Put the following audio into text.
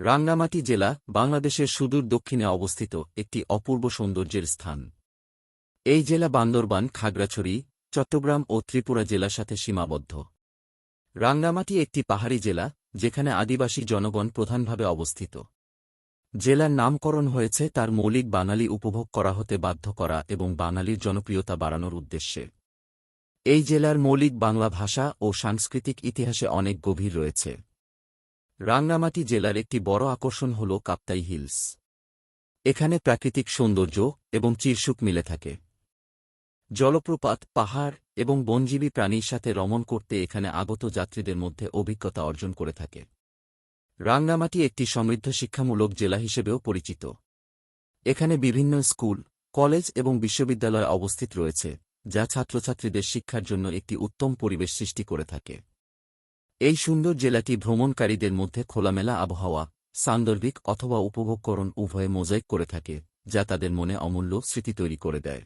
রাঙ্গামাটি জেলা বাংলাদেশের সুদূর দক্ষিণে অবস্থিত একটি অপূর্ব সৌন্দর্যের স্থান। এই জেলা বান্দরবান, খাগড়াছড়ি, চট্টগ্রাম ও ত্রিপুরা জেলার সাথে সীমাবদ্ধ। রাঙ্গামাটি একটি পাহাড়ি জেলা, যেখানে আদিবাসী জনগণ প্রধানভাবে অবস্থিত। জেলার নামকরণ হয়েছে তার মৌলিক বাঙালি উপভোগ করা হতে বাধ্য করা এবং বাঙালির জনপ্রিয়তা বাড়ানোর উদ্দেশ্যে। এই জেলার মৌলিক বাংলা ভাষা ও সাংস্কৃতিক ইতিহাসে অনেক গভীর রয়েছে। রাঙ্গামাটি জেলার একটি বড় আকর্ষণ হল কাপ্তাই হিলস। এখানে প্রাকৃতিক সৌন্দর্য এবং চিরসুক মিলে থাকে। জলপ্রপাত, পাহাড় এবং বনজীবী প্রাণীর সাথে রমণ করতে এখানে আগত যাত্রীদের মধ্যে অভিজ্ঞতা অর্জন করে থাকে। রাঙ্গামাটি একটি সমৃদ্ধ শিক্ষামূলক জেলা হিসেবেও পরিচিত। এখানে বিভিন্ন স্কুল, কলেজ এবং বিশ্ববিদ্যালয় অবস্থিত রয়েছে, যা ছাত্রছাত্রীদের শিক্ষার জন্য একটি উত্তম পরিবেশ সৃষ্টি করে থাকে। এই সুন্দর জেলাটি ভ্রমণকারীদের মধ্যে খোলামেলা আবহাওয়া, সান্দর্ভিক অথবা উপভোগকরণ উভয়ে মোজাইক করে থাকে, যা তাদের মনে অমূল্য স্মৃতি তৈরি করে দেয়।